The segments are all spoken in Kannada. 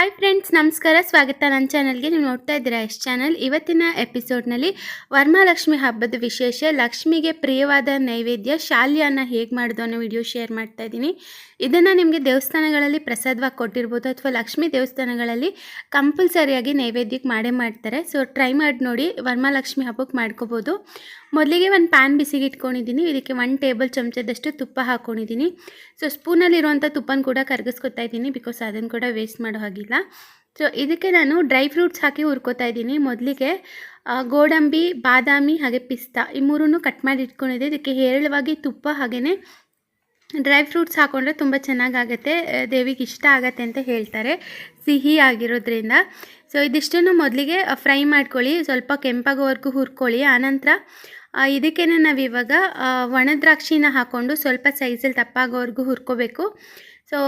ಹಾಯ್ ಫ್ರೆಂಡ್ಸ್ ನಮಸ್ಕಾರ. ಸ್ವಾಗತ ನನ್ನ ಚಾನಲ್ಗೆ ನೀವು ನೋಡ್ತಾ ಇದ್ದೀರಾ ಎಷ್ಟು ಚಾನಲ್ ಇವತ್ತಿನ ಎಪಿಸೋಡ್ನಲ್ಲಿ ವರ್ಮಾಲಕ್ಷ್ಮಿ ಹಬ್ಬದ ವಿಶೇಷ. ಲಕ್ಷ್ಮಿಗೆ ಪ್ರಿಯವಾದ ನೈವೇದ್ಯ ಶಾಲ್ಯಾನ ಹೇಗೆ ಮಾಡೋದು ಅನ್ನೋ ವಿಡಿಯೋ ಶೇರ್ ಮಾಡ್ತಾ ಇದ್ದೀನಿ. ಇದನ್ನು ನಿಮಗೆ ದೇವಸ್ಥಾನಗಳಲ್ಲಿ ಪ್ರಸಾದವಾಗಿ ಕೊಟ್ಟಿರ್ಬೋದು ಅಥವಾ ಲಕ್ಷ್ಮಿ ದೇವಸ್ಥಾನಗಳಲ್ಲಿ ಕಂಪಲ್ಸರಿಯಾಗಿ ನೈವೇದ್ಯಕ್ಕೆ ಮಾಡೇ ಮಾಡ್ತಾರೆ. ಸೊ ಟ್ರೈ ಮಾಡಿ ನೋಡಿ. ವರ್ಮಾಲಕ್ಷ್ಮಿ ಹಬ್ಬಕ್ಕೆ ಮಾಡ್ಕೋಬೋದು. ಮೊದಲಿಗೆ ಒಂದು ಪ್ಯಾನ್ ಬಿಸಿಗೆ ಇಟ್ಕೊಂಡಿದ್ದೀನಿ ಇದಕ್ಕೆ ಒನ್ ಟೇಬಲ್ ಚಮಚದಷ್ಟು ತುಪ್ಪ ಹಾಕ್ಕೊಂಡಿದ್ದೀನಿ ಸೊ ಸ್ಪೂನಲ್ಲಿರುವಂಥ ತುಪ್ಪನ ಕೂಡ ಕರಗಿಸ್ಕೊತಾ ಇದ್ದೀನಿ ಬಿಕಾಸ್ ಅದನ್ನು ಕೂಡ ವೇಸ್ಟ್ ಮಾಡೋ ಹಾಗಿಲ್ಲ. ಸೊ ಇದಕ್ಕೆ ನಾನು ಡ್ರೈ ಫ್ರೂಟ್ಸ್ ಹಾಕಿ ಹುರ್ಕೋತಾ ಇದ್ದೀನಿ ಮೊದಲಿಗೆ ಗೋಡಂಬಿ, ಬಾದಾಮಿ ಹಾಗೆ ಪಿಸ್ತಾ ಈ ಮೂರೂ ಕಟ್ ಮಾಡಿ ಇಟ್ಕೊಂಡಿದ್ದೆ. ಇದಕ್ಕೆ ಹೇರಳವಾಗಿ ತುಪ್ಪ ಹಾಗೆಯೇ ಡ್ರೈ ಫ್ರೂಟ್ಸ್ ಹಾಕೊಂಡ್ರೆ ತುಂಬ ಚೆನ್ನಾಗಾಗತ್ತೆ. ದೇವಿಗೆ ಇಷ್ಟ ಆಗತ್ತೆ ಅಂತ ಹೇಳ್ತಾರೆ. ಸಿಹಿ ಆಗಿರೋದ್ರಿಂದ. ಸೊ ಇದಿಷ್ಟನ್ನು ಮೊದಲಿಗೆ ಫ್ರೈ ಮಾಡ್ಕೊಳ್ಳಿ. ಸ್ವಲ್ಪ ಕೆಂಪಾಗೋವರೆಗೂ ಹುರ್ಕೊಳ್ಳಿ. ಆನಂತರ ಇದಕ್ಕೇ ನಾವು ಇವಾಗ ಆ, ಒಣ ದ್ರಾಕ್ಷಿನ ಹಾಕ್ಕೊಂಡು ಸ್ವಲ್ಪ ಸೈಜಲ್ಲಿ ತಪ್ಪಾಗೋವರೆಗೂ ಹುರ್ಕೋಬೇಕು. ಸೊ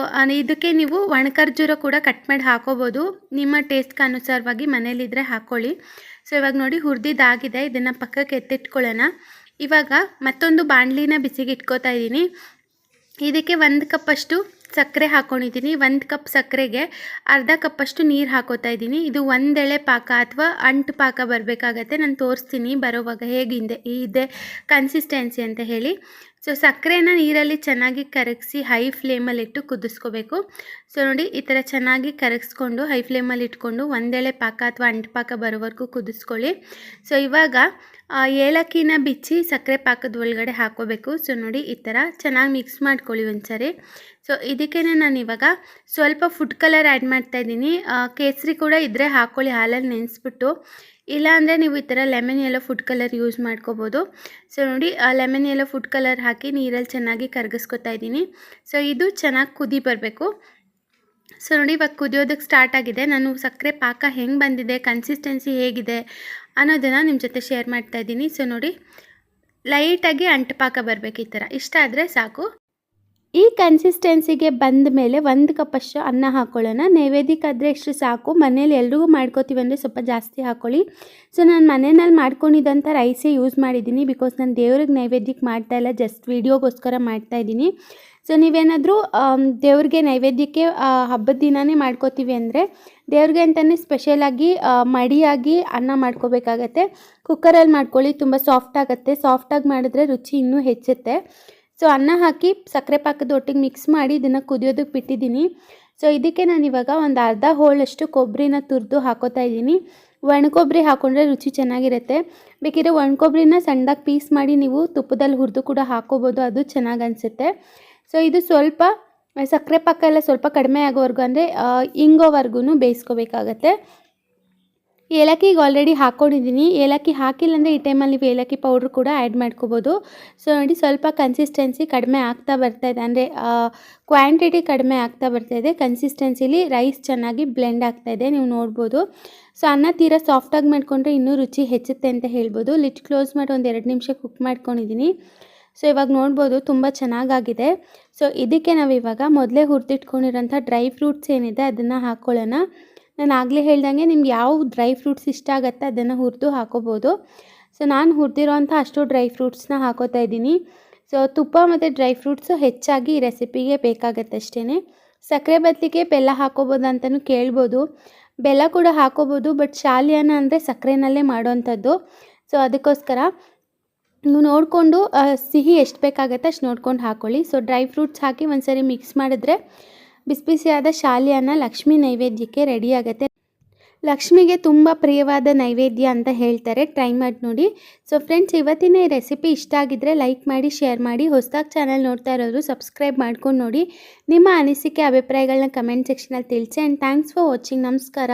ಇದಕ್ಕೆ ನೀವು ಒಣ ಖರ್ಜೂರ ಕೂಡ ಕಟ್ ಮಾಡಿ ಹಾಕೋಬೋದು. ನಿಮ್ಮ ಟೇಸ್ಟ್ಗೆ ಅನುಸಾರವಾಗಿ ಮನೇಲಿದ್ದರೆ ಹಾಕ್ಕೊಳ್ಳಿ ಸೊ ಇವಾಗ ನೋಡಿ ಹುರಿದಿದ್ದಾಗಿದೆ. ಇದನ್ನು ಪಕ್ಕಕ್ಕೆ ಎತ್ತಿಟ್ಕೊಳ್ಳೋಣ. ಇವಾಗ ಮತ್ತೊಂದು ಬಾಣಲಿನ ಬಿಸಿಗೆ ಇಟ್ಕೋತಾ ಇದ್ದೀನಿ. ಇದಕ್ಕೆ ಒಂದು ಕಪ್ಪಷ್ಟು ಸಕ್ಕರೆ ಹಾಕ್ಕೊಂಡಿದ್ದೀನಿ ಒಂದು ಕಪ್ ಸಕ್ಕರೆಗೆ ಅರ್ಧ ಕಪ್ಪಷ್ಟು ನೀರು ಹಾಕೋತಾ ಇದ್ದೀನಿ. ಇದು ಒಂದೆಳೆ ಪಾಕ ಅಥವಾ ಅಂಟು ಪಾಕ ಬರಬೇಕಾಗತ್ತೆ. ನಾನು ತೋರಿಸ್ತೀನಿ ಬರೋವಾಗ ಹೇಗಿದೆ, ಇದೆ ಕನ್ಸಿಸ್ಟೆನ್ಸಿ ಅಂತ ಹೇಳಿ. ಸೊ ಸಕ್ಕರೆನ ನೀರಲ್ಲಿ ಚೆನ್ನಾಗಿ ಕರಗಿಸಿ ಹೈ ಫ್ಲೇಮಲ್ಲಿ ಇಟ್ಟು ಕುದಿಸ್ಕೋಬೇಕು. ಸೊ ನೋಡಿ, ಈ ಥರ ಚೆನ್ನಾಗಿ ಕರಗಿಸ್ಕೊಂಡು ಹೈ ಫ್ಲೇಮಲ್ಲಿ ಇಟ್ಕೊಂಡು ಒಂದೆಳೆ ಪಾಕ ಅಥವಾ ಅಂಟು ಪಾಕ ಬರೋವರೆಗೂ ಕುದಿಸ್ಕೊಳ್ಳಿ. ಸೊ ಇವಾಗ ಏಲಕ್ಕಿನ ಬಿಚ್ಚಿ ಸಕ್ಕರೆ ಪಾಕದ ಒಳಗಡೆ ಹಾಕೋಬೇಕು. ಸೊ ನೋಡಿ, ಈ ಥರ ಚೆನ್ನಾಗಿ ಮಿಕ್ಸ್ ಮಾಡ್ಕೊಳ್ಳಿ ಒಂದ್ಸರಿ. ಸೊ ಇದಕ್ಕೇ ನಾನು ಇವಾಗ ಸ್ವಲ್ಪ ಫುಡ್ ಕಲರ್ ಆ್ಯಡ್ ಮಾಡ್ತಾ ಇದ್ದೀನಿ. ಕೇಸರಿ ಕೂಡ ಇದ್ದರೆ ಹಾಕ್ಕೊಳ್ಳಿ ಹಾಲಲ್ಲಿ ನೆನೆಸ್ಬಿಟ್ಟು. ಇಲ್ಲಾಂದರೆ ನೀವು ಈ ಥರ lemon yellow food colour use ಮಾಡ್ಕೋಬೋದು. ಸೊ ನೋಡಿ, ಆ ಲೆಮನ್ ಎಲ್ಲೋ ಫುಡ್ ಕಲರ್ ಹಾಕಿ ನೀರಲ್ಲಿ ಚೆನ್ನಾಗಿ ಕರಗಿಸ್ಕೊತಾ ಇದ್ದೀನಿ. ಸೊ ಇದು ಚೆನ್ನಾಗಿ ಕುದಿ ಬರಬೇಕು. ಸೊ ನೋಡಿ, ಇವಾಗ ಕುದಿಯೋದಕ್ಕೆ ಸ್ಟಾರ್ಟ್ ಆಗಿದೆ. ನಾನು ಸಕ್ಕರೆ ಪಾಕ ಹೆಂಗೆ ಬಂದಿದೆ ಕನ್ಸಿಸ್ಟೆನ್ಸಿ ಹೇಗಿದೆ ಅನ್ನೋದನ್ನು ನಿಮ್ಮ ಜೊತೆ ಶೇರ್ ಮಾಡ್ತಾ ಇದ್ದೀನಿ. ಸೊ ನೋಡಿ ಲೈಟಾಗಿ ಅಂಟು ಪಾಕ ಬರಬೇಕು ಈ ಥರ. ಇಷ್ಟ ಆದರೆ ಸಾಕು. ಈ ಕನ್ಸಿಸ್ಟೆನ್ಸಿಗೆ ಬಂದ ಮೇಲೆ ಒಂದು ಕಪ್ಪಷ್ಟು ಅನ್ನ ಹಾಕ್ಕೊಳ್ಳೋಣ ನೈವೇದ್ಯಕ್ಕಾದರೆ ಎಷ್ಟು ಸಾಕು. ಮನೇಲಿ ಎಲ್ರಿಗೂ ಮಾಡ್ಕೋತೀವಿ ಅಂದರೆ ಸ್ವಲ್ಪ ಜಾಸ್ತಿ ಹಾಕ್ಕೊಳ್ಳಿ ಸೊ ನಾನು ಮನೆಯಲ್ಲಿ ಮಾಡ್ಕೊಂಡಿದ್ದಂಥ ರೈಸೇ ಯೂಸ್ ಮಾಡಿದ್ದೀನಿ. ಬಿಕಾಸ್ ನಾನು ದೇವ್ರಿಗೆ ನೈವೇದ್ಯಕ್ಕೆ ಮಾಡ್ತಾ ಇಲ್ಲ. ಜಸ್ಟ್ ವೀಡಿಯೋಗೋಸ್ಕರ ಮಾಡ್ತಾ ಇದ್ದೀನಿ. ಸೊ ನೀವೇನಾದರೂ ದೇವ್ರಿಗೆ ನೈವೇದ್ಯಕ್ಕೆ ಹಬ್ಬದ ದಿನವೇ ಮಾಡ್ಕೋತೀವಿ ಅಂದರೆ ದೇವ್ರಿಗೆ ಅಂತಲೇ ಸ್ಪೆಷಲಾಗಿ ಮಡಿಯಾಗಿ ಅನ್ನ ಮಾಡ್ಕೋಬೇಕಾಗತ್ತೆ. ಕುಕ್ಕರಲ್ಲಿ ಮಾಡ್ಕೊಳ್ಳಿ. ತುಂಬ ಸಾಫ್ಟ್ ಆಗುತ್ತೆ. ಸಾಫ್ಟಾಗಿ ಮಾಡಿದ್ರೆ ರುಚಿ ಇನ್ನೂ ಹೆಚ್ಚುತ್ತೆ. ಸೊ ಅನ್ನ ಹಾಕಿ ಸಕ್ಕರೆ ಪಾಕದ ಒಟ್ಟಿಗೆ ಮಿಕ್ಸ್ ಮಾಡಿ ಇದನ್ನು ಕುದಿಯೋದಕ್ಕೆ ಬಿಟ್ಟಿದ್ದೀನಿ. ಸೊ ಇದಕ್ಕೆ ನಾನು ಇವಾಗ ಒಂದು ಅರ್ಧ ಹೋಳಷ್ಟು ಕೊಬ್ಬರಿನ ತುರಿದು ಹಾಕೋತಾ ಇದ್ದೀನಿ. ಒಣ ಕೊಬ್ಬರಿ ಹಾಕೊಂಡ್ರೆ ರುಚಿ ಚೆನ್ನಾಗಿರುತ್ತೆ. ಬೇಕಿದ್ರೆ ಒಣ ಕೊಬ್ಬರಿನ ಸಣ್ಣದಾಗಿ ಪೀಸ್ ಮಾಡಿ ನೀವು ತುಪ್ಪದಲ್ಲಿ ಹುರಿದು ಕೂಡ ಹಾಕೋಬೋದು, ಅದು ಚೆನ್ನಾಗಿ ಅನಿಸುತ್ತೆ. ಸೊ ಇದು ಸ್ವಲ್ಪ, ಸಕ್ಕರೆ ಪಾಕ ಎಲ್ಲ ಸ್ವಲ್ಪ ಕಡಿಮೆ ಆಗೋವರೆಗೂ ಅಂದರೆ ಇಂಗೋವರೆಗೂ ಬೇಯಿಸ್ಕೋಬೇಕಾಗತ್ತೆ. ಏಲಕ್ಕಿಗೆ ಆಲ್ರೆಡಿ ಹಾಕ್ಕೊಂಡಿದ್ದೀನಿ ಏಲಕ್ಕಿ ಹಾಕಿಲ್ಲ ಅಂದರೆ ಈ ಟೈಮಲ್ಲಿ ನೀವು ಏಲಕ್ಕಿ ಪೌಡ್ರ್ ಕೂಡ ಆ್ಯಡ್ ಮಾಡ್ಕೋಬೋದು. ಸೊ ನೋಡಿ ಸ್ವಲ್ಪ ಕನ್ಸಿಸ್ಟೆನ್ಸಿ ಕಡಿಮೆ ಆಗ್ತಾ ಬರ್ತಾ ಇದೆ. ಅಂದರೆ ಕ್ವಾಂಟಿಟಿ ಕಡಿಮೆ ಆಗ್ತಾ ಬರ್ತಾ ಇದೆ. ಕನ್ಸಿಸ್ಟೆನ್ಸಿಲಿ ರೈಸ್ ಚೆನ್ನಾಗಿ ಬ್ಲೆಂಡ್ ಆಗ್ತಾ ಇದೆ. ನೀವು ನೋಡ್ಬೋದು. ಸೊ ಅನ್ನ ತೀರಾ ಸಾಫ್ಟಾಗಿ ಮಾಡ್ಕೊಂಡ್ರೆ ಇನ್ನೂ ರುಚಿ ಹೆಚ್ಚುತ್ತೆ ಅಂತ ಹೇಳ್ಬೋದು. ಲಿಟ್ ಕ್ಲೋಸ್ ಮಾಡಿ ಒಂದು ಎರಡು ನಿಮಿಷ ಕುಕ್ ಮಾಡ್ಕೊಂಡಿದ್ದೀನಿ. ಸೊ ಇವಾಗ ನೋಡ್ಬೋದು ತುಂಬ ಚೆನ್ನಾಗಾಗಿದೆ. ಸೊ ಇದಕ್ಕೆ ನಾವು ಇವಾಗ ಮೊದಲೇ ಹುರಿದಿಟ್ಕೊಂಡಿರೋಂಥ ಡ್ರೈ ಫ್ರೂಟ್ಸ್ ಏನಿದೆ, ಅದನ್ನು ಹಾಕ್ಕೊಳ್ಳೋಣ ನಾನು ಆಗಲೇ ಹೇಳ್ದಂಗೆ ನಿಮ್ಗೆ ಯಾವ ಡ್ರೈ ಫ್ರೂಟ್ಸ್ ಇಷ್ಟ ಆಗುತ್ತೆ ಅದನ್ನು ಹುರಿದು ಹಾಕೋಬೋದು. ಸೊ ನಾನು ಹುರಿದಿರೋಂಥ ಅಷ್ಟು ಡ್ರೈ ಫ್ರೂಟ್ಸ್ನ ಹಾಕೋತಾ ಇದ್ದೀನಿ. ಸೊ ತುಪ್ಪ ಮತ್ತು ಡ್ರೈ ಫ್ರೂಟ್ಸು ಹೆಚ್ಚಾಗಿ ಈ ರೆಸಿಪಿಗೆ ಬೇಕಾಗತ್ತೆ ಅಷ್ಟೇ ಸಕ್ಕರೆ ಬದಲಿಗೆ ಬೆಲ್ಲ ಹಾಕೋಬೋದು ಅಂತಲೂ ಕೇಳ್ಬೋದು. ಬೆಲ್ಲ ಕೂಡ ಹಾಕೋಬೋದು ಬಟ್ ಶಾಲಿಯಾನ ಅಂದರೆ ಸಕ್ಕರೆನಲ್ಲೇ ಮಾಡೋವಂಥದ್ದು ಸೊ ಅದಕ್ಕೋಸ್ಕರ ನೀವು ನೋಡಿಕೊಂಡು ಸಿಹಿ ಎಷ್ಟು ಬೇಕಾಗುತ್ತೆ ಅಷ್ಟು ನೋಡ್ಕೊಂಡು ಹಾಕ್ಕೊಳ್ಳಿ ಸೊ ಡ್ರೈ ಫ್ರೂಟ್ಸ್ ಹಾಕಿ ಒಂದ್ಸರಿ ಮಿಕ್ಸ್ ಮಾಡಿದ್ರೆ ಬಿಸಿ ಬಿಸಿಯಾದ ಲಕ್ಷ್ಮೀ ನೈವೇದ್ಯಕ್ಕೆ ರೆಡಿ ಆಗುತ್ತೆ ಲಕ್ಷ್ಮಿಗೆ ತುಂಬ ಪ್ರಿಯವಾದ ನೈವೇದ್ಯ ಅಂತ ಹೇಳ್ತಾರೆ. ಟ್ರೈ ಮಾಡಿ ನೋಡಿ. ಸೊ ಫ್ರೆಂಡ್ಸ್ ಇವತ್ತಿನ ರೆಸಿಪಿ ಇಷ್ಟ ಆಗಿದ್ರೆ ಲೈಕ್ ಮಾಡಿ ಶೇರ್ ಮಾಡಿ. ಹೊಸದಾಗಿ ಚಾನಲ್ ನೋಡ್ತಾ ಇರೋರು ಸಬ್ಸ್ಕ್ರೈಬ್ ಮಾಡ್ಕೊಂಡು ನೋಡಿ. ನಿಮ್ಮ ಅನಿಸಿಕೆ ಅಭಿಪ್ರಾಯಗಳನ್ನ ಕಮೆಂಟ್ ಸೆಕ್ಷನಲ್ಲಿ ತಿಳಿಸಿ. ಆ್ಯಂಡ್ ಥ್ಯಾಂಕ್ಸ್ ಫಾರ್ ವಾಚಿಂಗ್ ನಮಸ್ಕಾರ.